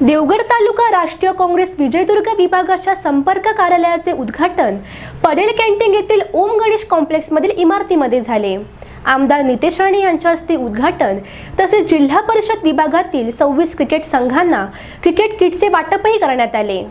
देवगड तालुका राष्ट्रीय काँग्रेस विजयदुर्ग विभागाच्या संपर्क कार्यालयाचे उद्घाटन पडेल कॅन्टीन येथील ओम गणेश कॉम्प्लेक्समधील इमारतीमध्ये झाले. आमदार नितेश राणे यांच्या हस्ते उद्घाटन तसेच जिल्हा परिषद विभागातील सव्वीस क्रिकेट संघांना क्रिकेट किटचे वाटपही करण्यात आले.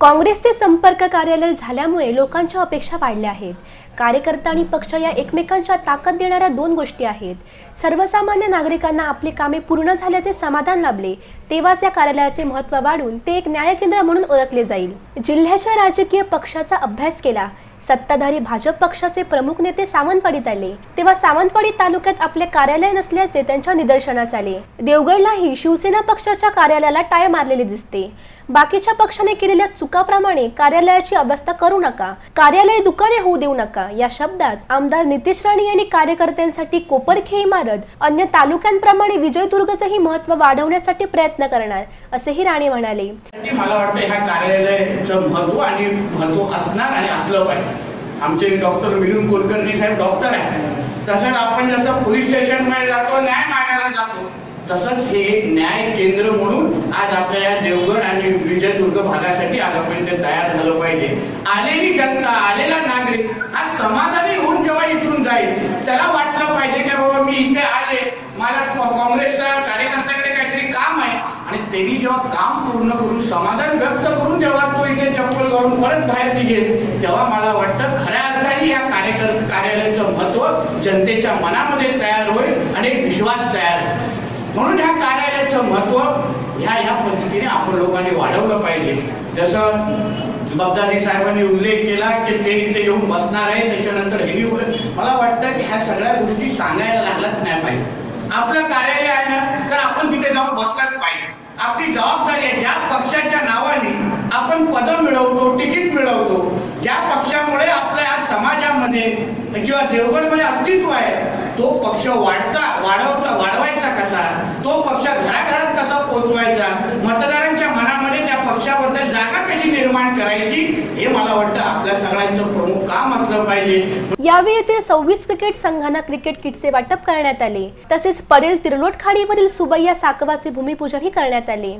काँग्रेसचे संपर्क कार्यालय झाल्यामुळे लोकांच्या अपेक्षा वाढल्या आहेत. कार्यकर्ता आणि पक्ष या एकमेकांच्या ताकद देणाऱ्या दोन गोष्टी आहेत. सर्वसामान्य नागरिकांना आपली कामे पूर्ण झाल्याचे समाधान लाभले तेव्हाच या कार्यालयाचे महत्त्व वाढून ते एक न्यायकेंद्र म्हणून ओळखले जाईल. जिल्ह्याच्या राजकीय पक्षाचा अभ्यास केला. सत्ताधारी भाजप पक्षाचे प्रमुख नेते सावंतवाडीत आले. तेव्हा सावंतवाडी तालुक्यात आपले कार्यालय नसल्याचे त्यांच्या निदर्शनास आले. देवगडलाही शिवसेना पक्षाच्या कार्यालयाला टाय मारलेले दिसते. बाकीच्या पक्षाने केलेल्या चुकाप्रमाणे कार्यालयाची अवस्था करू नका. कार्यालय दुकाने होऊ देऊ नका. या शब्दात आमदार नितेश राणे यांनी कार्यकर्त्यांसाठी कोपरखे इमारत अन्य तालुक्यांप्रमाणे विजयदुर्गचंही महत्त्व वाढवण्यासाठी प्रयत्न करणार असेही राणे म्हणाले. मला वाटतं ह्या कार्यालयाचं महत्त्व आणि महत्त्व असणार आणि असलं पाहिजे. आमचे डॉक्टर मिलिंद कुलकर्णी साहेब डॉक्टर आहेत. तसंच आपण जसं पोलीस स्टेशनमध्ये जातो न्याय मागायला जातो तसंच हे एक न्याय केंद्र म्हणून आज आपल्या या देवगड आणि विजयदुर्ग भागासाठी आज आपण ते तयार झालं पाहिजे. आलेली जनता आलेला नागरिक हा समाधानी होऊन जेव्हा इथून जाईल त्याला वाटलं पाहिजे की बाबा मी इथे आले. मला काँग्रेसच्या कार्यकर्त्याकडे काहीतरी काम आहे. आणि त्यांनी जेव्हा काम पूर्ण करून समाधान व्यक्त करून जेव्हा तो इथे चप्पल घालून परत बाहेर निघेल तेव्हा मला वाटतं खऱ्या अर्थाने या कार्यकर्ते कार्यालयाचं महत्त्व जनतेच्या मनामध्ये तयार होईल आणि एक विश्वास तयार होईल. म्हणून ह्या कार्यालयाचं महत्त्व ह्या ह्या पद्धतीने आपण लोकांनी वाढवलं पाहिजे. जसं बगदादी साहेबांनी उल्लेख केला की ते इथे येऊन बसणार आहे त्याच्यानंतर हे उल्लेख मला वाटतं की ह्या सगळ्या गोष्टी सांगायला लागलाच नाही पाहिजे. आपलं कार्यालय आहे ना तर आपण तिथे जाऊन बसलाच पाहिजे आपली जबाबदारी आहे ज्या पक्षाच्या नावाने आपण पद मिळवतो तिकीट मिळवतो ज्या पक्षामुळे आपल्या आज समाजामध्ये किंवा देवगडमध्ये अस्तित्व आहे तो पक्ष वाढता वाढवता वाढवायचा कसा? तो पक्ष घराघरात कसा पोहोचवायचा? मतदारांच्या मनामध्ये त्या पक्षाबद्दल जागा कशी निर्माण करायची हे मला वाटतं आपल्या सगळ्यांचं प्रमुख काम असलं पाहिजे. यावेळी येथे सव्वीस क्रिकेट संघांना क्रिकेट किटचे वाटप करण्यात आले. तसेच पडेल तिरलोट खाडीवरील सुबैया साकवाचे भूमिपूजनही करण्यात आले.